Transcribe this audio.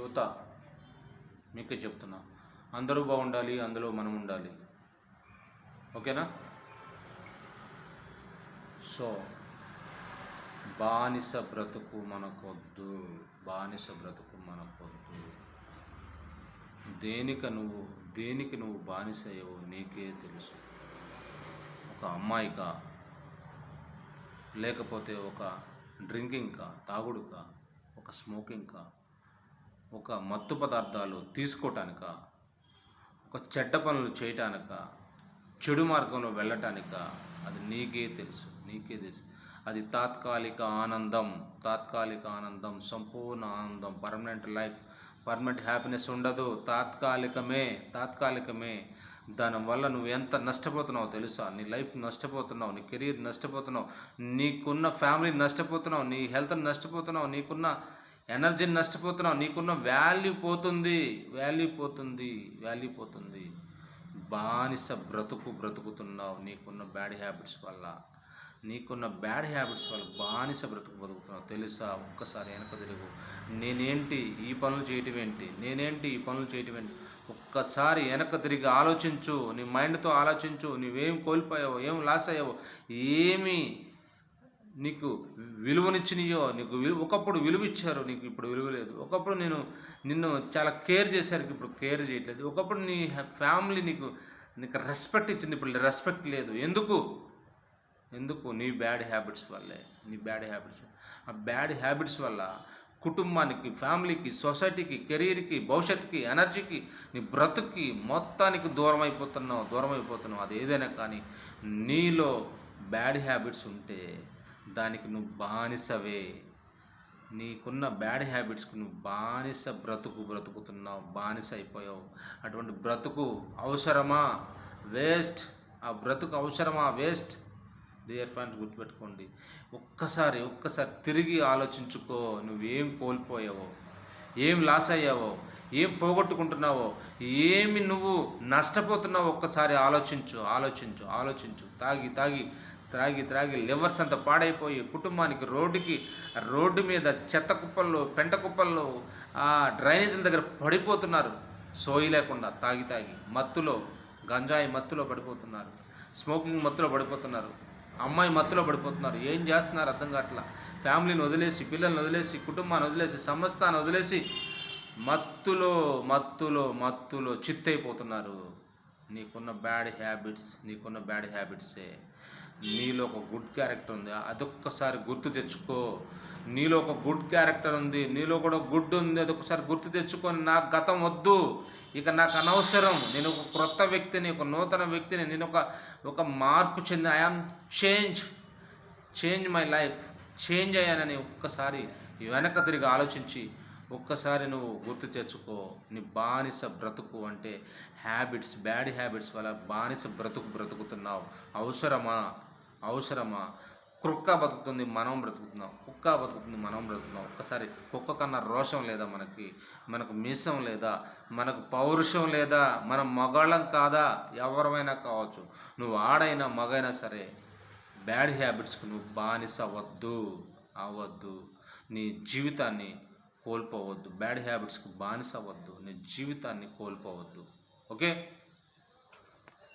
యువత మీకు చెప్తున్నా. అందరూ బాగుండాలి అందులో మనం ఉండాలి. ఓకేనా? సో బానిస బ్రతుకు మనకొద్దు బానిస బ్రతుకు మనకొద్దు. దేనిక నువ్వు దేనికి నువ్వు బానిస అయ్యవో నీకే తెలుసు. ఒక అమ్మాయికా లేకపోతే ఒక డ్రింకింగ్కా తాగుడుకా ఒక స్మోకింగ్కా ఒక మత్తు పదార్థాలు తీసుకోవటానిక ఒక చెడ్డ పనులు చేయటానిక చెడు మార్గంలో వెళ్ళటానిక అది నీకే తెలుసు నీకే తెలుసు. అది తాత్కాలిక ఆనందం తాత్కాలిక ఆనందం సంపూర్ణ ఆనందం పర్మనెంట్ లైఫ్ పర్మనెంట్ హ్యాపీనెస్ ఉండదు. తాత్కాలికమే తాత్కాలికమే. దానివల్ల నువ్వు ఎంత నష్టపోతున్నావో తెలుసా? నీ లైఫ్ నష్టపోతున్నావు నీ కెరీర్ నష్టపోతున్నావు నీకున్న ఫ్యామిలీ నష్టపోతున్నావు నీ హెల్త్ నష్టపోతున్నావు నీకున్న ఎనర్జీని నష్టపోతున్నావు నీకున్న వాల్యూ పోతుంది వాల్యూ పోతుంది వాల్యూ పోతుంది. బానిస బ్రతుకు బ్రతుకుతున్నావు నీకున్న బ్యాడ్ హ్యాబిట్స్ వల్ల. నీకున్న బ్యాడ్ హ్యాబిట్స్ వల్ల బానిస బ్రతుకు బతుకుతున్నావు. తెలుసా? ఒక్కసారి వెనక తిరుగు. నేనేంటి ఈ పనులు చేయటం ఏంటి? నేనేంటి ఈ పనులు చేయటం ఏంటి? ఒక్కసారి వెనక తిరిగి ఆలోచించు. నీ మైండ్తో ఆలోచించు. నువ్వేం కోల్పోయావో ఏం లాస్ అయ్యావో ఏమి నీకు విలువనిచ్చినయో నీకు విలువ ఒకప్పుడు విలువ ఇచ్చారు నీకు ఇప్పుడు విలువ లేదు ఒకప్పుడు నేను నిన్ను చాలా కేర్ చేశారు ఇప్పుడు కేర్ చేయట్లేదు. ఒకప్పుడు నీ ఫ్యామిలీ నీకు నీకు రెస్పెక్ట్ ఇచ్చింది ఇప్పుడు రెస్పెక్ట్ లేదు. ఎందుకు? ఎందుకు? నీ బ్యాడ్ హ్యాబిట్స్ వల్లే. నీ బ్యాడ్ హ్యాబిట్స్. ఆ బ్యాడ్ హ్యాబిట్స్ వల్ల కుటుంబానికి ఫ్యామిలీకి సొసైటీకి కెరీర్కి భవిష్యత్తుకి ఎనర్జీకి నీ బ్రతుక్కి మొత్తానికి దూరం అయిపోతున్నావు దూరం అయిపోతున్నావు. అది ఏదైనా కానీ నీలో బ్యాడ్ హ్యాబిట్స్ ఉంటే దానికి నువ్వు బానిసవే. నీకున్న బ్యాడ్ హ్యాబిట్స్కి నువ్వు బానిస బ్రతుకు బ్రతుకుతున్నావు బానిస అయిపోయావు అటువంటి బ్రతుకు అవసరమా? వేస్ట్. ఆ బ్రతుకు అవసరమా? వేస్ట్. డియర్ ఫ్రెండ్స్ గుర్తుపెట్టుకోండి. ఒక్కసారి ఒక్కసారి తిరిగి ఆలోచించుకో. నువ్వేం కోల్పోయావో? ఏం లాస్ అయ్యావో? ఏం పోగొట్టుకుంటున్నావో? ఏమి నువ్వు నష్టపోతున్నావో ఒక్కసారి ఆలోచించు ఆలోచించు ఆలోచించు. తాగి తాగి త్రాగి త్రాగి లివర్స్ అంతా పాడైపోయి కుటుంబానికి రోడ్డుకి రోడ్డు మీద చెత్త కుప్పల్లో పెంట కుప్పల్లో ఆ డ్రైనేజీల దగ్గర పడిపోతున్నారు. సోయి లేకుండా తాగి తాగి మత్తులో గంజాయి మత్తులో పడిపోతున్నారు. స్మోకింగ్ మత్తులో పడిపోతున్నారు. అమ్మాయి మత్తులో పడిపోతున్నారు. ఏం చేస్తున్నారు అర్థం కావట్లా? ఫ్యామిలీని వదిలేసి పిల్లల్ని వదిలేసి కుటుంబాన్ని వదిలేసి సంస్థాన్ని వదిలేసి మత్తులో మత్తులో మత్తులో చిత్తైపోతున్నారు. నీకున్న బ్యాడ్ హ్యాబిట్స్ నీకున్న బ్యాడ్ హ్యాబిట్సే. నీలో ఒక గుడ్ క్యారెక్టర్ ఉంది. అదొక్కసారి గుర్తు తెచ్చుకో. నీలో ఒక గుడ్ క్యారెక్టర్ ఉంది. నీలో కూడా గుడ్ ఉంది. అదొకసారి గుర్తు తెచ్చుకొని నాకు గతం వద్దు. ఇక నాకు అనవసరం. నేను ఒక క్రొత్త వ్యక్తిని ఒక నూతన వ్యక్తిని నేను ఒక ఒక మార్పు చెంది I am change change my life change అయ్యానని ఒక్కసారి వెనక తిరిగి ఆలోచించి ఒక్కసారి నువ్వు గుర్తు తెచ్చుకో. నీ బానిస బ్రతుకు అంటే హ్యాబిట్స్ బ్యాడ్ హ్యాబిట్స్ వల్ల బానిస బ్రతుకు బ్రతుకుతున్నావు. అవసరమా? అవసరమా? కుక్క బతుకుతుంది మనం బ్రతుకుతున్నాం. కుక్క బతుకుతుంది మనం బ్రతుకుతున్నాం. ఒక్కసారి కుక్క కన్నా రోషం లేదా మనకి? మనకు మీసం లేదా? మనకు పౌరుషం లేదా? మనం మగాళ్ళం కాదా? ఎవరమైనా కావచ్చు. నువ్వు ఆడైనా మగైనా సరే బ్యాడ్ హ్యాబిట్స్కి నువ్వు బానిస అవ్వద్దు. అవ్వద్దు. నీ జీవితాన్ని కోల్పోవద్దు. బ్యాడ్ హ్యాబిట్స్కి బానిస అవ్వద్దు. నీ జీవితాన్ని కోల్పోవద్దు. ఓకే?